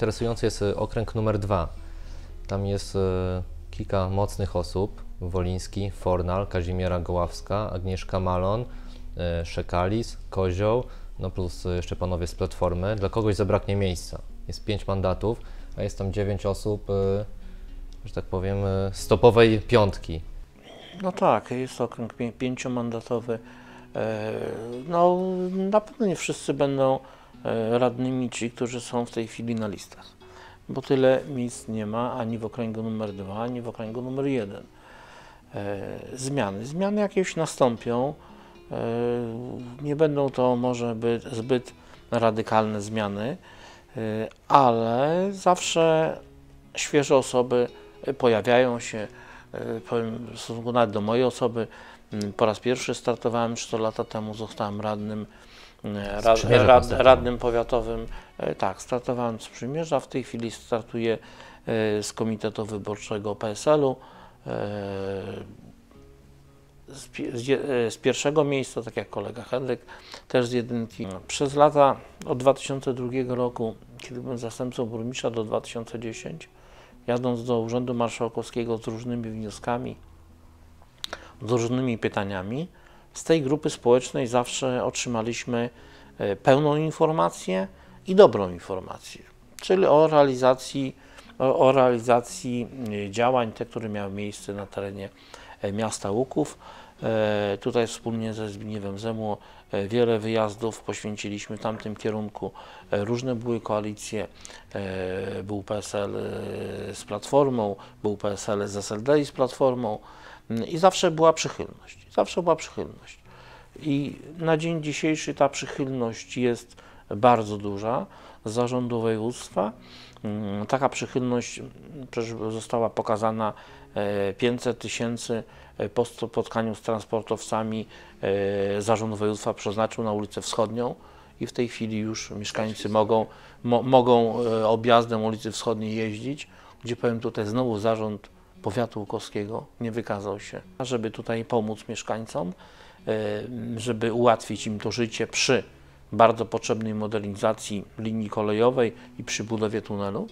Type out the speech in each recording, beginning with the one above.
interesujący jest e, okręg numer dwa. Tam jest e, kilka mocnych osób. Woliński, Fornal, Kazimiera Goławska, Agnieszka Malon, e, Szekalis, Kozioł, no plus jeszcze panowie z Platformy. Dla kogoś zabraknie miejsca. Jest pięć mandatów, a jest tam dziewięć osób, że tak powiem, stopowej piątki. No tak, jest okręg pię- pięciomandatowy. E, No, na pewno nie wszyscy będą radnymi ci, którzy są w tej chwili na listach, bo tyle miejsc nie ma ani w okręgu numer 2, ani w okręgu numer 1. Zmiany. Zmiany jakieś nastąpią. E, Nie będą to może być zbyt radykalne zmiany, e, ale zawsze świeże osoby pojawiają się. E, Powiem w stosunku nawet do mojej osoby, po raz pierwszy startowałem 4 lata temu, zostałem radnym, e, rad, rad, radnym powiatowym. E, Tak, startowałem z Przymierza, w tej chwili startuję e, z Komitetu Wyborczego PSL-u. e, Z, z, z pierwszego miejsca, tak jak kolega Henryk, też z jedynki. Przez lata od 2002 roku, kiedy byłem zastępcą burmistrza do 2010, jadąc do Urzędu Marszałkowskiego z różnymi wnioskami, z różnymi pytaniami, z tej grupy społecznej zawsze otrzymaliśmy e, pełną informację i dobrą informację, czyli o realizacji, o, realizacji e, działań, te, które miały miejsce na terenie e, miasta Łuków. Tutaj wspólnie ze Zbigniewem Zemu wiele wyjazdów poświęciliśmy tamtym kierunku. Różne były koalicje. Był PSL z Platformą, był PSL z SLD i z Platformą. I zawsze była przychylność. Zawsze była przychylność. I na dzień dzisiejszy ta przychylność jest bardzo duża zarządu województwa. Mm, Taka przychylność mm, została pokazana e, 500 tysięcy e, po spotkaniu z transportowcami e, zarząd województwa przeznaczył na ulicę Wschodnią i w tej chwili już mieszkańcy mogą, mo, mogą e, objazdem ulicy Wschodniej jeździć, gdzie powiem tutaj znowu zarząd powiatu łukowskiego nie wykazał się, żeby tutaj pomóc mieszkańcom, żeby ułatwić im to życie przy bardzo potrzebnej modernizacji linii kolejowej i przy budowie tunelu.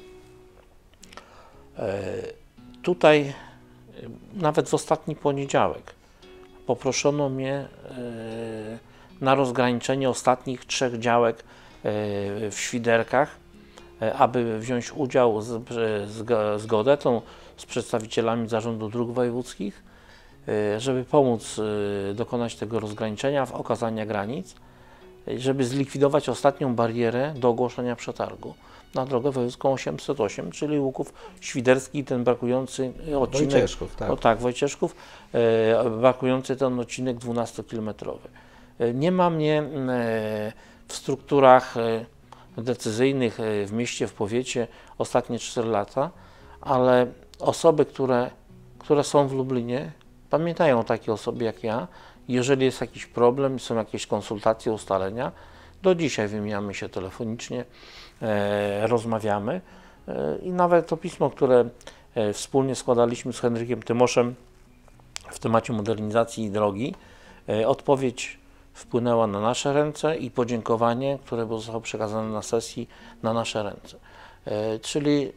E, Tutaj nawet w ostatni poniedziałek poproszono mnie e, na rozgraniczenie ostatnich trzech działek e, w Świderkach, aby wziąć udział z, z, z geodetą, z przedstawicielami Zarządu Dróg Wojewódzkich, e, żeby pomóc e, dokonać tego rozgraniczenia, w okazania granic, e, żeby zlikwidować ostatnią barierę do ogłoszenia przetargu na drogę wojewódzką 808, czyli Łuków Świderski, ten brakujący odcinek. Wojcieszków, tak. O tak, Wojcieszków, brakujący ten odcinek 12-kilometrowy. E, Nie ma mnie w strukturach decyzyjnych w mieście, w powiecie ostatnie 4 lata, ale osoby, które, które są w Lublinie, pamiętają o takiej osobie jak ja. Jeżeli jest jakiś problem, są jakieś konsultacje, ustalenia, do dzisiaj wymieniamy się telefonicznie, e, rozmawiamy e, i nawet to pismo, które e, wspólnie składaliśmy z Henrykiem Tymoszem w temacie modernizacji drogi, e, odpowiedź wpłynęła na nasze ręce i podziękowanie, które zostało przekazane na sesji, na nasze ręce. E, Czyli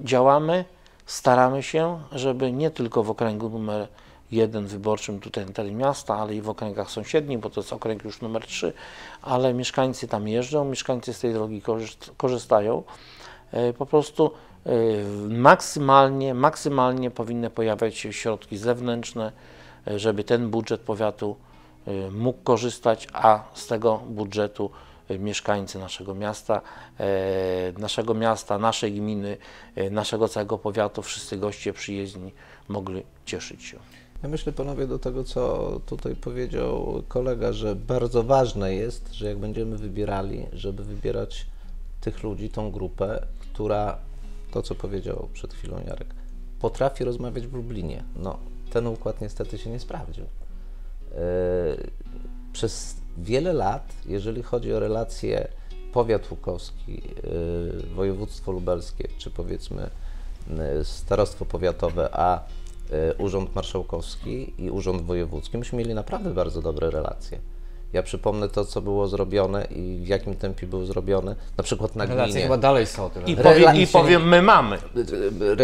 działamy, staramy się, żeby nie tylko w okręgu numer jeden wyborczym tutaj na terenie miasta, ale i w okręgach sąsiednich, bo to jest okręg już numer 3, ale mieszkańcy tam jeżdżą, mieszkańcy z tej drogi korzyst- korzystają. E, Po prostu e, maksymalnie, maksymalnie powinny pojawiać się środki zewnętrzne, e, żeby ten budżet powiatu mógł korzystać, a z tego budżetu mieszkańcy naszego miasta, e, naszego miasta, naszej gminy, e, naszego całego powiatu, wszyscy goście przyjezdni mogli cieszyć się. Ja myślę, panowie, do tego, co tutaj powiedział kolega, że bardzo ważne jest, że jak będziemy wybierali, żeby wybierać tych ludzi, tą grupę, która, to co powiedział przed chwilą Jarek, potrafi rozmawiać w Lublinie. No, ten układ niestety się nie sprawdził. Przez wiele lat, jeżeli chodzi o relacje powiat łukowski, yy, województwo lubelskie, czy powiedzmy yy, starostwo powiatowe, a y, Urząd Marszałkowski i Urząd Wojewódzki, myśmy mieli naprawdę bardzo dobre relacje. Ja przypomnę to, co było zrobione i w jakim tempie było zrobione, na przykład na Relacje gminie. chyba dalej są. I, powie, I powiem, my mamy.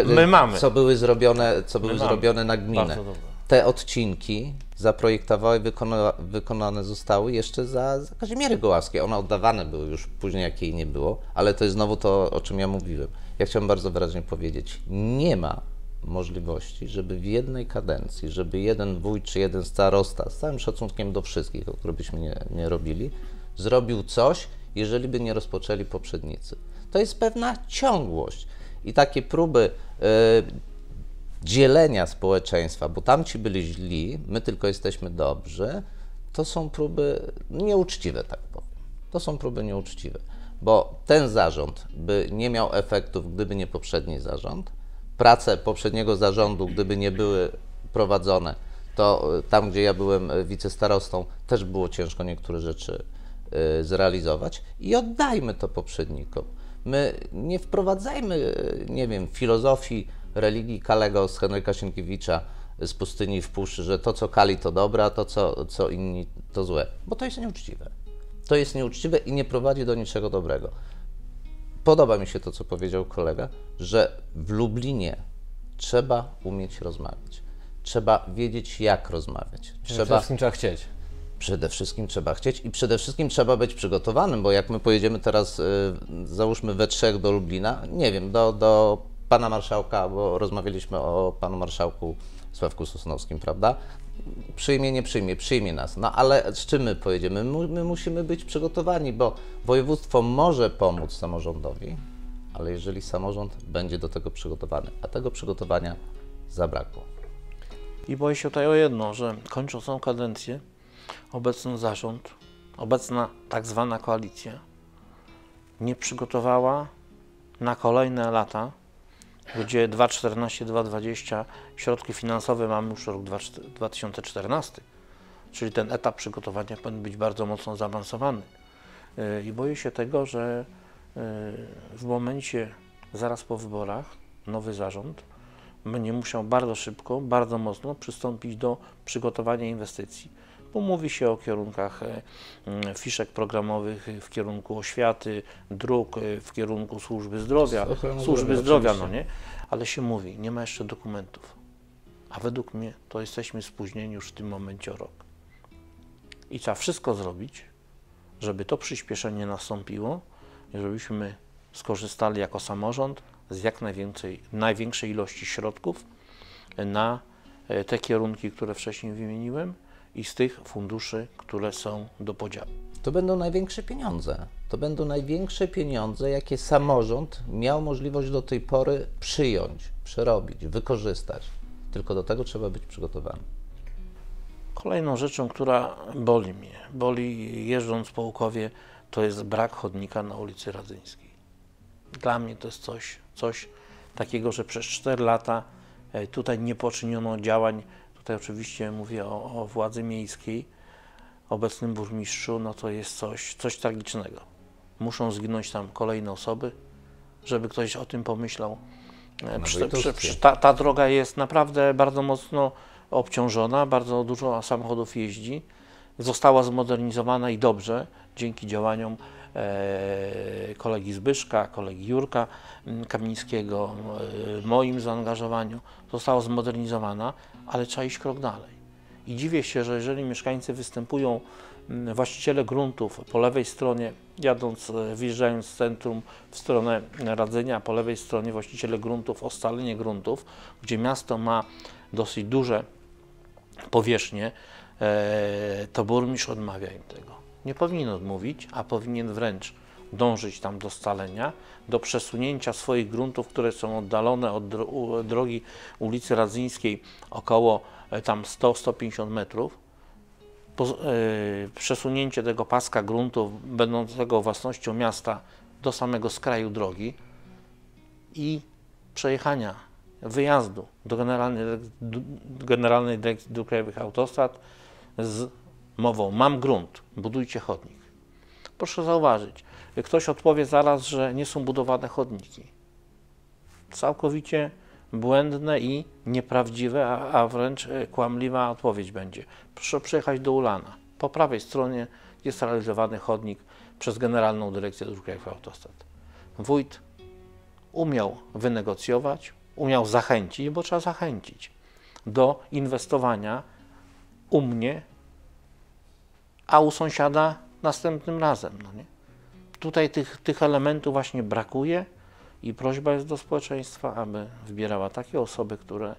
My mamy. Co były zrobione, co były zrobione na gminę. Te odcinki zaprojektowały, wykona, wykonane zostały jeszcze za, za Kazimiery Goławskie. One oddawane były już później, jak jej nie było, ale to jest znowu to, o czym ja mówiłem. Ja chciałem bardzo wyraźnie powiedzieć, nie ma możliwości, żeby w jednej kadencji, żeby jeden wójt czy jeden starosta, z całym szacunkiem do wszystkich, o których byśmy nie, nie robili, zrobił coś, jeżeli by nie rozpoczęli poprzednicy. To jest pewna ciągłość i takie próby e, dzielenia społeczeństwa, bo tamci byli źli, my tylko jesteśmy dobrzy, to są próby nieuczciwe, tak powiem. To są próby nieuczciwe, bo ten zarząd by nie miał efektów, gdyby nie poprzedni zarząd. Prace poprzedniego zarządu, gdyby nie były prowadzone, to y, tam, gdzie ja byłem y, wicestarostą, też było ciężko niektóre rzeczy y, zrealizować i oddajmy to poprzednikom. My nie wprowadzajmy, nie wiem, filozofii religii Kalego z Henryka Sienkiewicza z pustyni w puszczy, że to, co Kali, to dobre, a to, co, co inni, to złe. Bo to jest nieuczciwe. To jest nieuczciwe i nie prowadzi do niczego dobrego. Podoba mi się to, co powiedział kolega, że w Lublinie trzeba umieć rozmawiać. Trzeba wiedzieć, jak rozmawiać. Przede Trzeba, wszystkim trzeba chcieć. Przede wszystkim trzeba chcieć i przede wszystkim trzeba być przygotowanym, bo jak my pojedziemy teraz, y, załóżmy we trzech do Lublina, nie wiem, do, do pana marszałka, bo rozmawialiśmy o panu marszałku Sławku Sosnowskim, prawda? Przyjmie, nie przyjmie, przyjmie nas. No ale z czym my pojedziemy? My, my musimy być przygotowani, bo województwo może pomóc samorządowi, ale jeżeli samorząd będzie do tego przygotowany, a tego przygotowania zabrakło. I boję się tutaj o jedno, że kończąc tą kadencję, obecny zarząd, obecna tak zwana koalicja nie przygotowała na kolejne lata, gdzie 2014-2020 środki finansowe mamy już rok 2014, czyli ten etap przygotowania powinien być bardzo mocno zaawansowany. Yy, I boję się tego, że yy, w momencie zaraz po wyborach nowy zarząd będzie musiał bardzo szybko, bardzo mocno przystąpić do przygotowania inwestycji. Bo mówi się o kierunkach e, mm, fiszek programowych w kierunku oświaty, dróg, e, w kierunku służby zdrowia, służby zdrowia, no nie? Ale się mówi, nie ma jeszcze dokumentów. A według mnie to jesteśmy spóźnieni już w tym momencie o rok. I trzeba wszystko zrobić, żeby to przyspieszenie nastąpiło i żebyśmy skorzystali jako samorząd z jak najwięcej, największej ilości środków na e, te kierunki, które wcześniej wymieniłem i z tych funduszy, które są do podziału. To będą największe pieniądze. To będą największe pieniądze, jakie samorząd miał możliwość do tej pory przyjąć, przerobić, wykorzystać. Tylko do tego trzeba być przygotowany. Kolejną rzeczą, która boli mnie, boli jeżdżąc po Łukowie, to jest brak chodnika na ulicy Radzyńskiej. Dla mnie to jest coś, coś takiego, że przez 4 lata e, tutaj nie poczyniono działań. Tutaj oczywiście mówię o, o władzy miejskiej, obecnym burmistrzu, no to jest coś, coś tragicznego. Muszą zginąć tam kolejne osoby, żeby ktoś o tym pomyślał. E, ta, ta droga jest naprawdę bardzo mocno obciążona, bardzo dużo samochodów jeździ. Została zmodernizowana i dobrze dzięki działaniom kolegi Zbyszka, kolegi Jurka mm, Kamińskiego, e, moim zaangażowaniu. Została zmodernizowana, ale trzeba iść krok dalej. I dziwię się, że jeżeli mieszkańcy występują, mm, właściciele gruntów po lewej stronie, jadąc, e, wjeżdżając z centrum w stronę Radzenia, po lewej stronie właściciele gruntów o scalenie gruntów, gdzie miasto ma dosyć duże powierzchnie, e, to burmistrz odmawia im tego. Nie powinien odmówić, a powinien wręcz dążyć tam do scalenia, do przesunięcia swoich gruntów, które są oddalone od drogi ulicy Radzyńskiej około e, tam 100-150 metrów. E, przesunięcie tego paska gruntów będącego własnością miasta do samego skraju drogi i przejechania, wyjazdu do Generalnej, Generalnej Dyrekcji Dróg Krajowych Autostrad z mową mam grunt, budujcie chodnik. Proszę zauważyć, ktoś odpowie zaraz, że nie są budowane chodniki. Całkowicie błędne i nieprawdziwe, a, a wręcz e, kłamliwa odpowiedź będzie. Proszę przyjechać do Ulana. Po prawej stronie jest realizowany chodnik przez Generalną Dyrekcję Dróg Krajowych Autostrad. Wójt umiał wynegocjować, umiał zachęcić, bo trzeba zachęcić do inwestowania u mnie, a u sąsiada następnym razem. No nie? Tutaj tych, tych elementów właśnie brakuje i prośba jest do społeczeństwa, aby wybierała takie osoby, które,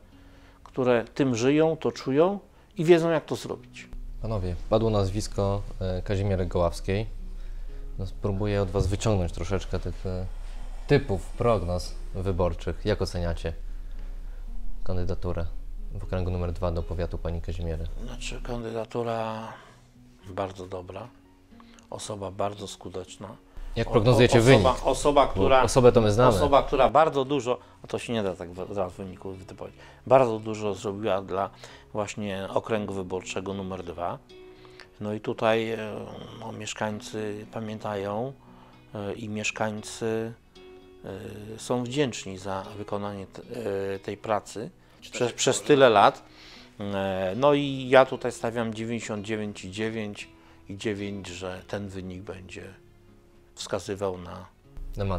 które tym żyją, to czują i wiedzą, jak to zrobić. Panowie, padło nazwisko e, Kazimiery Goławskiej. No, spróbuję od Was wyciągnąć troszeczkę tych e, typów prognoz wyborczych. Jak oceniacie kandydaturę w okręgu numer 2 do powiatu pani Kazimiery? Znaczy, kandydatura bardzo dobra, osoba bardzo skuteczna. Jak prognozujecie O- wynik? osoba, Osoba, która, osobę to my znamy. osoba, która bardzo dużo, a to się nie da tak w- zaraz wyniku wytypować, bardzo dużo zrobiła dla właśnie okręgu wyborczego numer dwa. No i tutaj e, no, mieszkańcy pamiętają e, i mieszkańcy e, są wdzięczni za wykonanie te, tej pracy przez, przez tyle lat. E, No i ja tutaj stawiam 99,9 i 9, że ten wynik będzie wskazywał na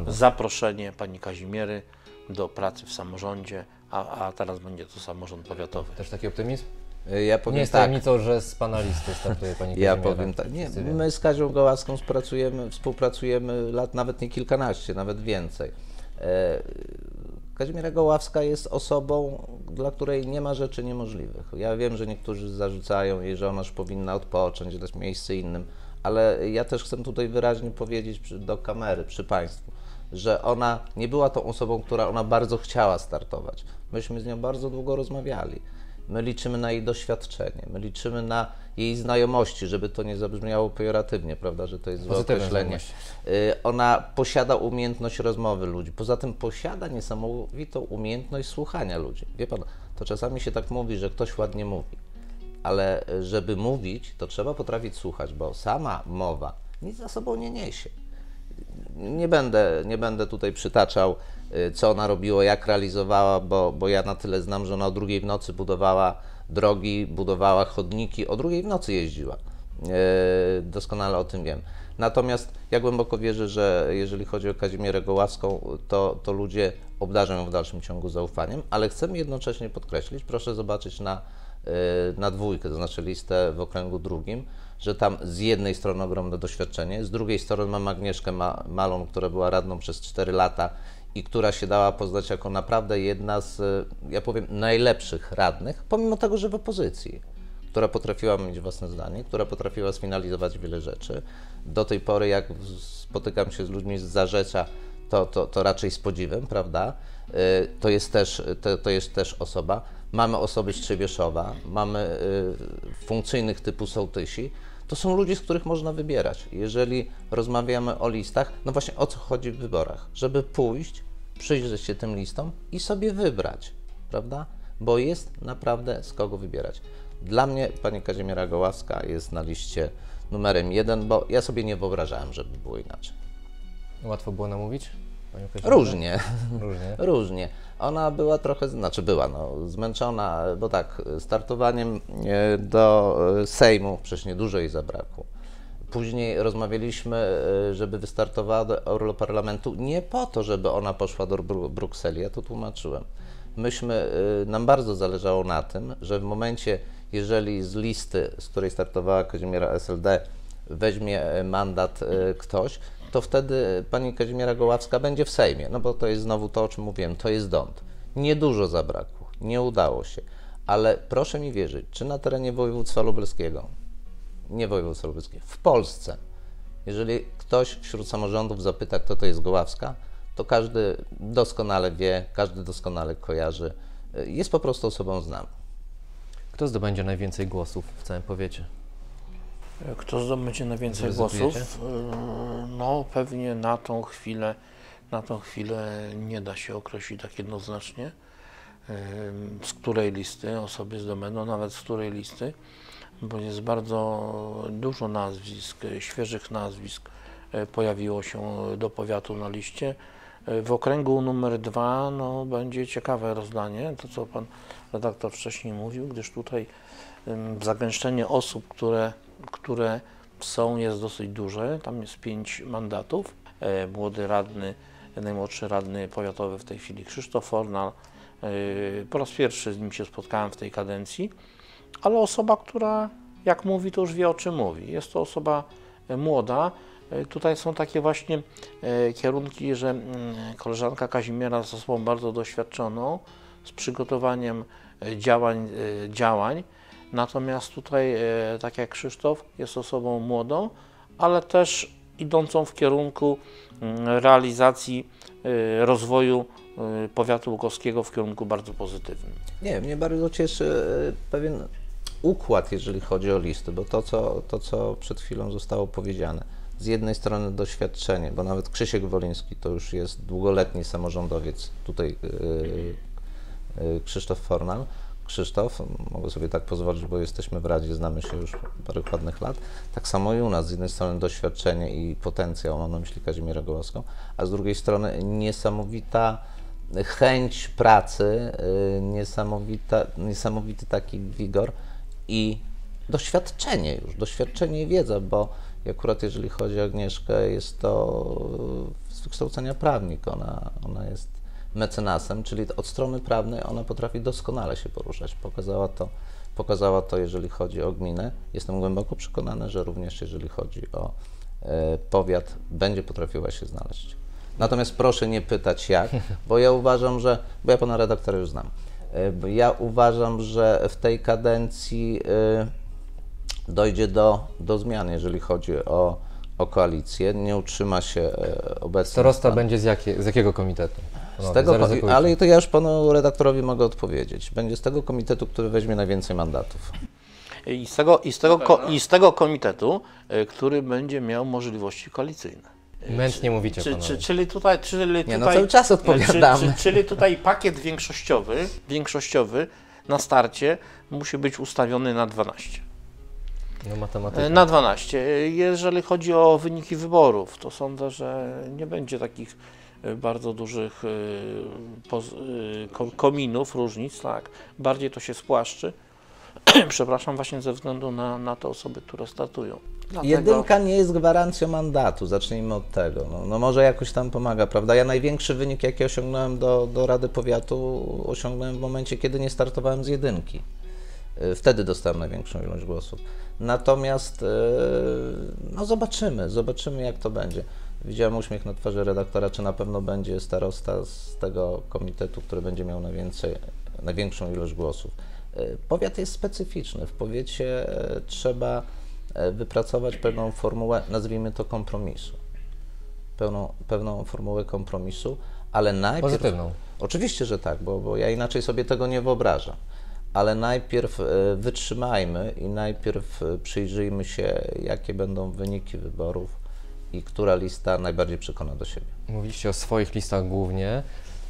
zaproszenie pani Kazimiery do pracy w samorządzie, a, a teraz będzie to samorząd powiatowy. Też taki optymizm? Y, Ja powiem Nie jest tak. tajemnicą, że z pana listy startuje pani Ja Kazimiera. powiem tak. Nie, my z Kazią Gołaską współpracujemy, współpracujemy lat nawet nie kilkanaście, nawet więcej. Kazimiera Goławska jest osobą, dla której nie ma rzeczy niemożliwych. Ja wiem, że niektórzy zarzucają jej, że ona już powinna odpocząć, dać miejsce innym, ale ja też chcę tutaj wyraźnie powiedzieć przy, do kamery, przy Państwu, że ona nie była tą osobą, która ona bardzo chciała startować. Myśmy z nią bardzo długo rozmawiali. My liczymy na jej doświadczenie, my liczymy na jej znajomości, żeby to nie zabrzmiało pejoratywnie, prawda, że to jest złe określenie. Y, Ona posiada umiejętność rozmowy ludzi. Poza tym posiada niesamowitą umiejętność słuchania ludzi. Wie pan, to czasami się tak mówi, że ktoś ładnie mówi, ale y, żeby mówić, to trzeba potrafić słuchać, bo sama mowa nic za sobą nie niesie. Nie będę, nie będę tutaj przytaczał, co ona robiła, jak realizowała, bo, bo ja na tyle znam, że ona o drugiej w nocy budowała drogi, budowała chodniki, o drugiej w nocy jeździła. Y, Doskonale o tym wiem. Natomiast ja głęboko wierzę, że jeżeli chodzi o Kazimierę Goławską, to, to ludzie obdarzą ją w dalszym ciągu zaufaniem, ale chcemy jednocześnie podkreślić, proszę zobaczyć na, y, na dwójkę, to znaczy listę w okręgu drugim, że tam z jednej strony ogromne doświadczenie, z drugiej strony mamy Agnieszkę Ma- Malon, która była radną przez 4 lata i która się dała poznać jako naprawdę jedna z, y, ja powiem, najlepszych radnych, pomimo tego, że w opozycji która potrafiła mieć własne zdanie, która potrafiła sfinalizować wiele rzeczy. Do tej pory, jak spotykam się z ludźmi z Zarzecza, to, to, to raczej z podziwem, prawda? Y, To jest też, to, to jest też osoba. Mamy osoby z Trzebieszowa, mamy y, funkcyjnych typu sołtysi. To są ludzie, z których można wybierać. Jeżeli rozmawiamy o listach, no właśnie o co chodzi w wyborach? Żeby pójść, przyjrzeć się tym listom i sobie wybrać, prawda? Bo jest naprawdę z kogo wybierać. Dla mnie pani Kazimiera Goławska jest na liście numerem jeden, bo ja sobie nie wyobrażałem, żeby było inaczej. Łatwo było namówić? Różnie, Różnie. różnie. Ona była trochę, znaczy była no, zmęczona, bo tak, startowaniem e, do e, Sejmu przecież niedużo jej zabrakło. Później rozmawialiśmy, e, żeby wystartowała do Europarlamentu nie po to, żeby ona poszła do Bru- Brukseli, ja to tłumaczyłem. Myśmy, e, nam bardzo zależało na tym, że w momencie, jeżeli z listy, z której startowała Kazimiera SLD, weźmie e, mandat ktoś, to wtedy pani Kazimiera Goławska będzie w Sejmie, no bo to jest znowu to, o czym mówiłem, to jest dąd. Niedużo zabrakło, nie udało się, ale proszę mi wierzyć, czy na terenie województwa lubelskiego, nie województwa lubelskiego, w Polsce, jeżeli ktoś wśród samorządów zapyta, kto to jest Goławska, to każdy doskonale wie, każdy doskonale kojarzy, e, jest po prostu osobą znaną. Kto zdobędzie najwięcej głosów w całym powiecie? Kto zdobędzie najwięcej głosów? Yy, No pewnie na tą chwilę, na tą chwilę nie da się określić tak jednoznacznie, yy, z której listy osoby zdobędą, nawet z której listy, bo jest bardzo dużo nazwisk, yy, świeżych nazwisk yy, pojawiło się do powiatu na liście. Yy, W okręgu numer dwa no, będzie ciekawe rozdanie, to co pan redaktor wcześniej mówił, gdyż tutaj zagęszczenie osób, które które są, jest dosyć duże. Tam jest pięć mandatów. E, Młody radny, najmłodszy radny powiatowy w tej chwili Krzysztof Fornal. E, Po raz pierwszy z nim się spotkałem w tej kadencji, ale osoba, która jak mówi, to już wie o czym mówi. Jest to osoba e, młoda. E, Tutaj są takie właśnie e, kierunki, że mm, koleżanka Kazimiera jest osobą bardzo doświadczoną, z przygotowaniem działań, działań. Natomiast tutaj, tak jak Krzysztof, jest osobą młodą, ale też idącą w kierunku mm, realizacji rozwoju e, powiatu łukowskiego w kierunku bardzo pozytywnym. Nie, mnie bardzo cieszy e, pewien układ, jeżeli chodzi o listy, bo to co, to, co przed chwilą zostało powiedziane, z jednej strony doświadczenie, bo nawet Krzysiek Woliński to już jest długoletni samorządowiec, tutaj e, e, Krzysztof Fornal, Krzysztof, mogę sobie tak pozwolić, bo jesteśmy w Radzie, znamy się już parę ładnych lat. Tak samo i u nas, z jednej strony doświadczenie i potencjał, mam na myśli Kazimierę Gołowską, a z drugiej strony niesamowita chęć pracy, y, niesamowita, niesamowity taki wigor i doświadczenie już, doświadczenie i wiedza, bo akurat jeżeli chodzi o Agnieszkę, jest to z wykształcenia prawnik, ona, ona jest mecenasem, czyli od strony prawnej ona potrafi doskonale się poruszać. Pokazała to, pokazała to jeżeli chodzi o gminę. Jestem głęboko przekonany, że również jeżeli chodzi o e, powiat, będzie potrafiła się znaleźć. Natomiast proszę nie pytać jak, bo ja uważam, że, bo ja pana redaktora już znam, E, bo ja uważam, że w tej kadencji e, dojdzie do, do zmian, jeżeli chodzi o, o koalicję. Nie utrzyma się e, obecny Starosta będzie z, jakie, z jakiego komitetu? Z tego, ale to ja już panu redaktorowi mogę odpowiedzieć. Będzie z tego komitetu, który weźmie najwięcej mandatów. I z tego, i z tego, ko, i z tego komitetu, e, który będzie miał możliwości koalicyjne. Mętnie mówicie, Czy, czy, czyli tutaj, czyli Nie, tutaj, no cały czas odpowiadamy. Czy, czy, czyli tutaj pakiet większościowy, większościowy na starcie musi być ustawiony na 12. No matematyka. E, Na 12. E, Jeżeli chodzi o wyniki wyborów, to sądzę, że nie będzie takich bardzo dużych e, ko- kominów, różnic, tak. Bardziej to się spłaszczy. Przepraszam, właśnie ze względu na, na te osoby, które startują. Dlatego- Jedynka nie jest gwarancją mandatu, zacznijmy od tego. No, no może jakoś tam pomaga, prawda? Ja największy wynik, jaki osiągnąłem do, do Rady Powiatu, osiągnąłem w momencie, kiedy nie startowałem z jedynki. Y, Wtedy dostałem największą ilość głosów. Natomiast, y, no zobaczymy, zobaczymy jak to będzie. Widziałem uśmiech na twarzy redaktora, czy na pewno będzie starosta z tego komitetu, który będzie miał najwięcej, największą ilość głosów. Y, Powiat jest specyficzny. W powiecie y, trzeba y, wypracować pewną formułę, nazwijmy to kompromisu. Pełną, pewną formułę kompromisu, ale najpierw. Pozytywną. Oczywiście, że tak, bo, bo ja inaczej sobie tego nie wyobrażam. Ale najpierw e, wytrzymajmy i najpierw e, przyjrzyjmy się, jakie będą wyniki wyborów i która lista najbardziej przekona do siebie. Mówiliście o swoich listach głównie,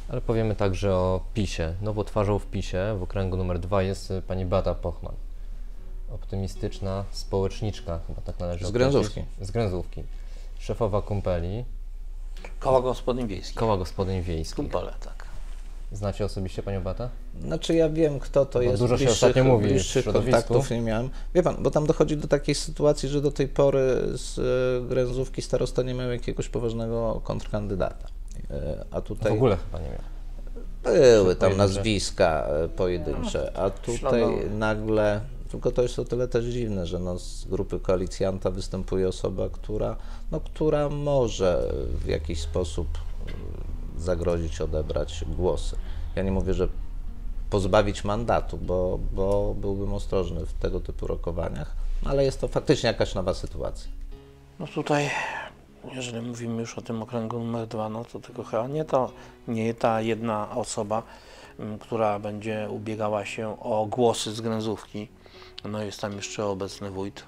ale powiemy także o PiSie. Nową twarzą w PiSie w okręgu numer dwa jest pani Beata Pochman. Optymistyczna społeczniczka, chyba tak należy Z. Gręzówki. Z Gręzówki. Szefowa kumpeli, Koła gospodyń wiejskich. koła gospodyń wiejskich. Kumpele, tak. Znacie osobiście panią Beatę? Znaczy ja wiem, kto to Bo jest. dużo się bliższych- ostatnio mówi w bliższych kontaktów nie miałem. Wie pan, bo tam dochodzi do takiej sytuacji, że do tej pory z e, Gręzówki starosta nie miał jakiegoś poważnego kontrkandydata. E, A W tutaj ogóle chyba nie miał. Były tam pojedyncze. nazwiska e, pojedyncze, a tutaj śladowe. nagle, tylko to jest o tyle też dziwne, że no z grupy koalicjanta występuje osoba, która, no, która może w jakiś sposób e, zagrozić, odebrać głosy. Ja nie mówię, że pozbawić mandatu, bo, bo byłbym ostrożny w tego typu rokowaniach, ale jest to faktycznie jakaś nowa sytuacja. No tutaj, jeżeli mówimy już o tym okręgu numer dwa, no to tylko chyba nie, to, nie ta jedna osoba, m, która będzie ubiegała się o głosy z Gręzówki. No jest tam jeszcze obecny wójt,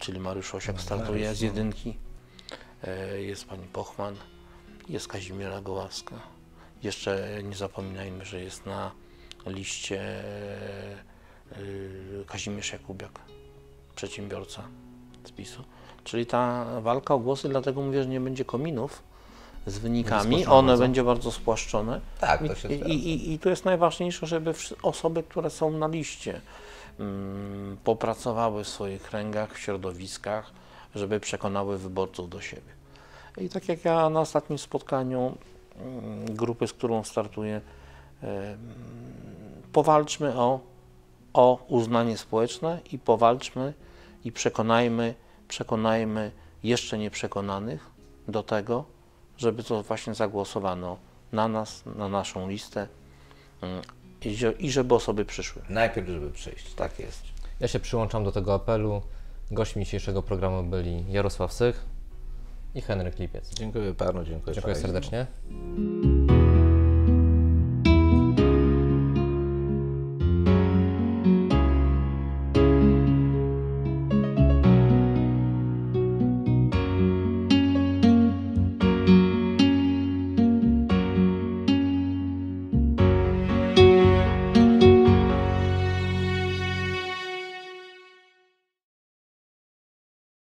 czyli Mariusz Osiak startuje z jedynki. E, Jest pani Pochman, jest Kazimiera Goławska. Jeszcze nie zapominajmy, że jest na liście e, Kazimierz Jakubiak, przedsiębiorca z PiSu. Czyli ta walka o głosy, dlatego mówię, że nie będzie kominów, z wynikami, one bardzo. będzie bardzo spłaszczone. Tak, I, to się i, i, I tu jest najważniejsze, żeby osoby, które są na liście, mm, popracowały w swoich kręgach, w środowiskach, żeby przekonały wyborców do siebie. I tak jak ja na ostatnim spotkaniu grupy, z którą startuję, powalczmy o, o uznanie społeczne i powalczmy i przekonajmy, przekonajmy jeszcze nieprzekonanych do tego, żeby to właśnie zagłosowano na nas, na naszą listę mm, i żeby osoby przyszły. Najpierw, żeby przyjść. Tak jest. Ja się przyłączam do tego apelu. Gośćmi dzisiejszego programu byli Jarosław Sych i Henryk Lipiec. Dziękuję panu, dziękuję, Dziękuję serdecznie.